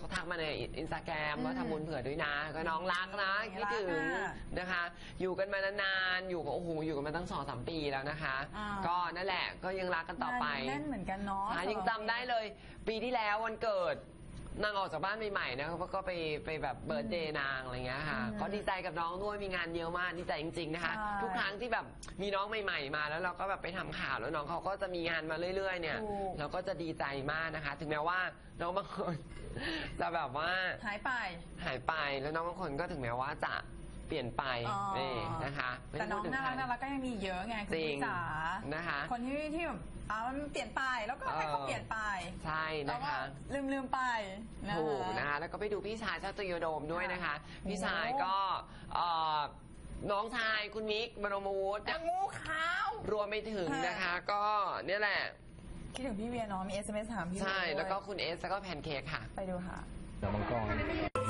เขาทักมาในอินสตาแกรมว่าทำบุญเผื่อด้วยนะก็น้องรักนะรักคิดถึงอะ นะคะ อยู่กันมานานๆอยู่กับโอ้โหอยู่กันมาตั้งสองสามปีแล้วนะคะ อ่า ก็นั่นแหละก็ยังรักกันต่อไปงานแน่นเหมือนกันเนาะ ใช่ยังจำได้เลย ปีที่แล้ววันเกิด นางออกจากบ้านใหม่ๆนะก็ก็ไปไปแบบเบิร์ดเดย์นางอะไรเงี้ยค่ะอืมก็ดีใจกับน้องด้วยมีงานเยอะมากดีใจจริง ๆนะคะ ใช่ ทุกครั้งที่แบบมีน้องใหม่ ๆ มาแล้วเราก็แบบไปทำข่าวแล้วน้องเขาก็จะมีงานมาเรื่อย ๆ เนี่ย ถูกเราก็จะดีใจมากนะคะ ถึงแม้ว่าน้องบางคน จะแบบว่าหายไป หายไปแล้วน้องบางคนก็ถึงแม้ว่าจะเปลี่ยนไปอ๋อ นี่นะคะไม่แต่น้องพูดถึน่ารักใค น่ารักก็ยังมีเยอะไงคุณจริงพี่จ๋านะคะคนที่ที่แบบอ่ามันเปลี่ยนไปแล้วก็ให้เขาเออ เปลี่ยนไปใช่แล้วนะก็คะ ลืมลืมๆไปนะถูกนะคะ แล้วก็ไปดูพี่ชายชาติโยโดมด้วยนะคะค่ะพี่ชายก็เอ่อน้องชายคุณมิกบรมวุฒิอย่างงูขาว รวมไปถึงค่ะนะคะ ก็เนี่ยแหละ คิดถึงพี่เวียเนาะมี SMS ถามพี่เวียใช่ด้วยแล้วก็คุณเอสแล้วก็แพนเค้กค่ะ ไปดูค่ะ เดี๋ยวมังกร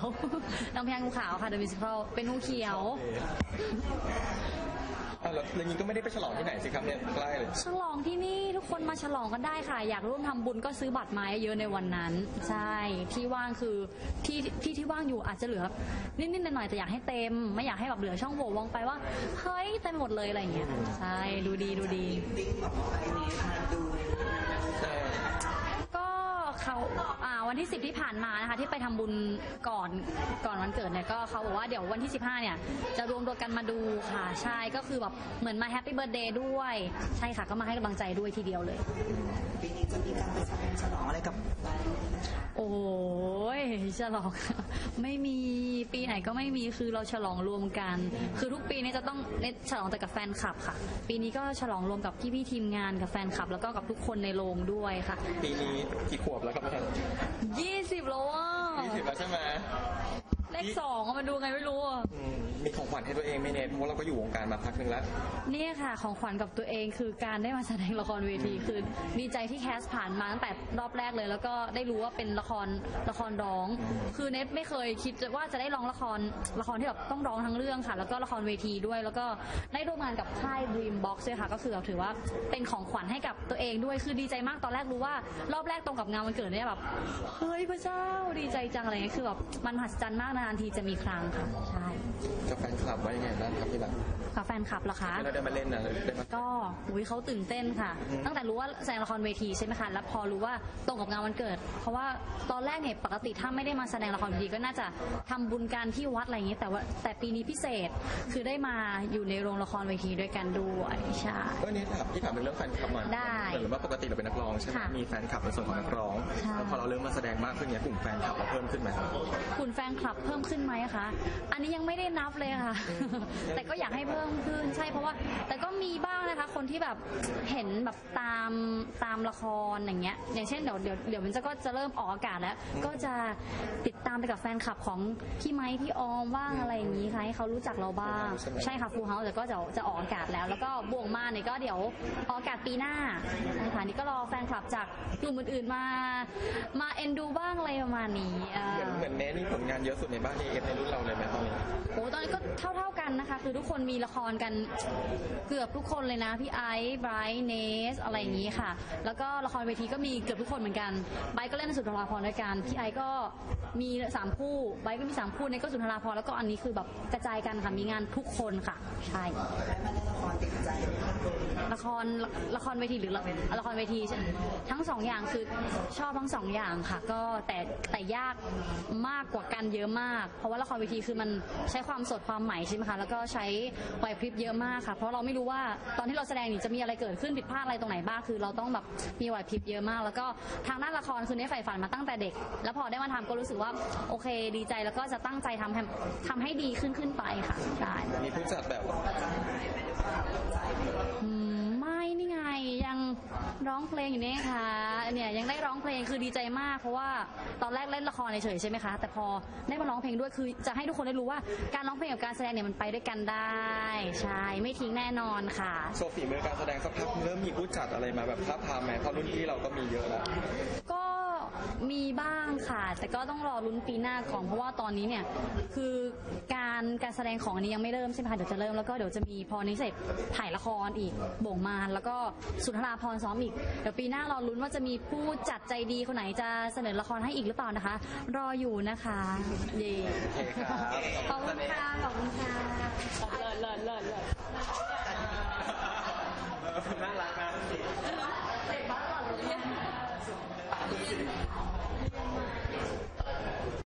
นวันขาวนางพญางูขาวค่ะ The Musical เป็นงูเขียว อะแล้วอย่างนี้ก็ไม่ได้ไปฉลองที่ไหนสิครับเนี่ยใกล้เลย ฉลองที่นี่ทุกคนมาฉลองกันได้ค่ะ อยากร่วมทำบุญก็ซื้อบัตรมาเยอะๆในวันนั้น ใช่ที่ว่างคือที่ที่ที่ว่างอยู่อาจจะเหลือ นิดๆหน่อยๆแต่อยากให้เต็ม ไม่อยากให้แบบเหลือช่องโหว่ว่างไปว่าเฮ้ยเต็มหมดเลยอะไรอย่างเงี้ยใช่ดูดีดูดีก็ เขาอ่าวันที่ 10 ที่ผ่านมานะคะ ที่ไปทำบุญก่อนก่อนวันเกิดเนี่ยก็เขาบอกว่าเดี๋ยววันที่ 15 เนี่ย จะรวมตัวกันมาดูค่ะ ใช่ก็คือแบบเหมือนมาแฮปปี้เบิร์ดเดย์ด้วย ใช่ค่ะก็มาให้กำลังใจด้วยทีเดียวเลย ปีนี้จะมีการไปฉลองอะไรกับโอ้ยฉลอง ไม่มีปีไหนก็ไม่มีคือเราฉลองรวมกัน คือทุกปีเนี่ยจะต้องเล่นฉลองแต่กับแฟนคลับค่ะ ปีนี้ก็ฉลองรวมกับพี่ๆทีมงานกับแฟนคลับ แล้วก็กับทุกคนในโรงด้วยค่ะ ปีนี้กี่ขวบแล้วครับท่าน20แล้วอะยี่สิบแล้วใช่ไหม เลขสองอะมันดูไงไม่รู้อะอืมมีของขวัญให้ตัวเองไหม่เน็ตเพราะว่าเราก็อยู่วงการมาพักหนึ่งแล้วนี่ค่ะของขวัญกับตัวเองคือการได้มาแสดงละครเวทีคือดีใจที่แคสผ่านมาตั้งแต่รอบแรกเลย แล้วก็ได้รู้ว่าเป็นละครละครร้อง คือเน็ตไม่เคยคิดว่าจะได้ร้องละครละครที่แบบต้องร้องทั้งเรื่องค่ะ แล้วก็ละครเวทีด้วย แล้วก็ได้ร่วมงานกับค่าย Dreambox ด้วยค่ะ ก็คือถือว่าเป็นของขวัญให้กับตัวเองด้วยคือดีใจมากตอนแรกรู้ว่ารอบแรกตรงกับงานวันเกิดเนี่ยแบบเฮ้ยพระเจ้าดีใจจังอะไรเงี้ยคือแบบมันมหัศจรรย์มากนานๆทีจะมีครั้งค่ะใช่จะแฟนคลับว่ายังไงบ้างครับพี่หลังกับแฟนคลับเหรอคะที่เราได้มาเล่นนะได้มาก็อุ้ยเขาตื่นเต้นค่ะ ตั้งแต่รู้ว่าแสดงละครเวทีใช่ไหมคะแล้วพอรู้ว่าตรงกับงานวันเกิด เพราะว่าตอนแรกเนี่ยปกติถ้าไม่ได้มาแสดงละครเวทีก็น่าจะทำบุญกันที่วัดอะไรอย่างนี้แต่ว่าแต่ปีนี้พิเศษคือได้มาอยู่ในโรงละครเวทีด้วยกันด้วยใช่ก็นี่ถามพี่ถามเป็นเรื่องแฟนคลับมาได้เหมือนว่าปกติเราเป็นนักร้องใช่ไหมค่ะมีแฟนคลับในส่วนของนักร้องค่ะแล้วพอเราเริ่มมาแสดงมากขึ้นเนี่ยกลุ่มแฟนคลับเราเพิ่มขึ้นไหมครับคุณแฟนคลับเพิ่มขึ้นไหมคะ อันนี้ยังไม่ได้นับเลยค่ะ แต่ก็อยากให้เพิ่มขึ้นใช่เพราะว่า แต่ก็ มีบ้างนะคะ คนที่แบบเห็นแบบตามตามละครอย่างเงี้ย อย่างเช่นเดี๋ยวเดี๋ยวเดี๋ยวมันจะก็จะเริ่มออกอากาศแล้ว ก็จะติดตามไปกับแฟนคลับของพี่ไม้พี่ออมบ้างอะไรอย่างนี้ค่ะให้เขารู้จักเราบ้างใช่ไหม ใช่ค่ะฟูเฮาส์แต่ก็จะจะออกอากาศแล้ว แล้วก็บ่วงมาเนี่ยก็เดี๋ยวออกอากาศปีหน้าใช่ค่ะนี่ก็รอแฟนคลับจากกลุ่มอื่นๆมา มาเอ็นดูบ้างอะไรประมาณนี้อ่าเหมือนเหมือนเนทมีผลงานเยอะสุดในบ้านในเอฟในรุ่นเราเลยไหมตอนนี้ โอ้ตอนนี้ก็เท่าๆกันนะคะ คือทุกคนมีละครกันเกือบทุกคนเลยนะ พี่ไอซ์ไบรท์เนส อะไรอย่างนี้ค่ะ แล้วก็ละครเวทีก็มีเกือบทุกคนเหมือนกันไบรท์ก็เล่นสุนทราภรณ์ด้วยกันพี่ไอซ์ก็มีสามคู่ไบรท์ก็มีสามคู่เนสก็สุนทราภรณ์แล้วก็อันนี้คือแบบกระจายกันค่ะมีงานทุกคนค่ะใช่ละครติดใจละครละครเวทีหรือละครเวทีทั้งสองอย่างคือชอบทั้งสองอย่างค่ะ ก็แต่แต่ยากมากกว่ากันเยอะมาก เพราะว่าละครเวทีคือมันใช้ความสดความใหม่ใช่ไหมคะแล้วก็ใช้ไหวพริบเยอะมากค่ะ เพราะเราไม่รู้ว่าตอนที่เราแสดงนี่จะมีอะไรเกิดขึ้นผิดพลาดอะไรตรงไหนบ้างคือ เราต้องแบบมีไหวพริบเยอะมาก แล้วก็ทางด้านละครคือเนี่ยใฝ่ฝันมาตั้งแต่เด็ก แล้วพอได้มาทำก็รู้สึกว่าโอเคดีใจแล้วก็จะตั้งใจทำให้ทำให้ดีขึ้นขึ้นไปค่ะได้มีผู้จัดแบบอืม ไม่นี่ไงยังร้องเพลงอยู่เนี่ยค่ะเนี่ยยังได้ร้องเพลงคือดีใจมาก เพราะว่าตอนแรกเล่นละครเฉยๆใช่ไหมคะ แต่พอได้มาร้องเพลงด้วยคือจะให้ทุกคนได้รู้ว่าการร้องเพลงกับการแสดงเนี่ยมันไปด้วยกันได้ใช่ไม่ทิ้งแน่นอนค่ะ โชว์ฝีมือการแสดงสักพักเริ่มมีผู้จัดอะไรมาแบบท้าบทามไหมเพราะรุ่นพี่เราก็มีเยอะแล้วก็ มีบ้างค่ะ แต่ก็ต้องรอลุ้นปีหน้าก่อนเพราะว่าตอนนี้เนี่ยคือการการแสดงของอันนี้ยังไม่เริ่มใช่ไหมคะเดี๋ยวจะเริ่มแล้วก็เดี๋ยวจะมีพอนี้เสร็จถ่ายละครอีกโบ่งมารแล้วก็สุนทราพรซ้อมอีกเดี๋ยวปีหน้ารอลุ้นว่าจะมีผู้จัดใจดีคนไหนจะเสนอละครให้อีกหรือเปล่านะคะ รออยู่นะคะเย่โอเคครับขอบคุณค่ะขอบคุณค่ะเลิศเลิศเลิศ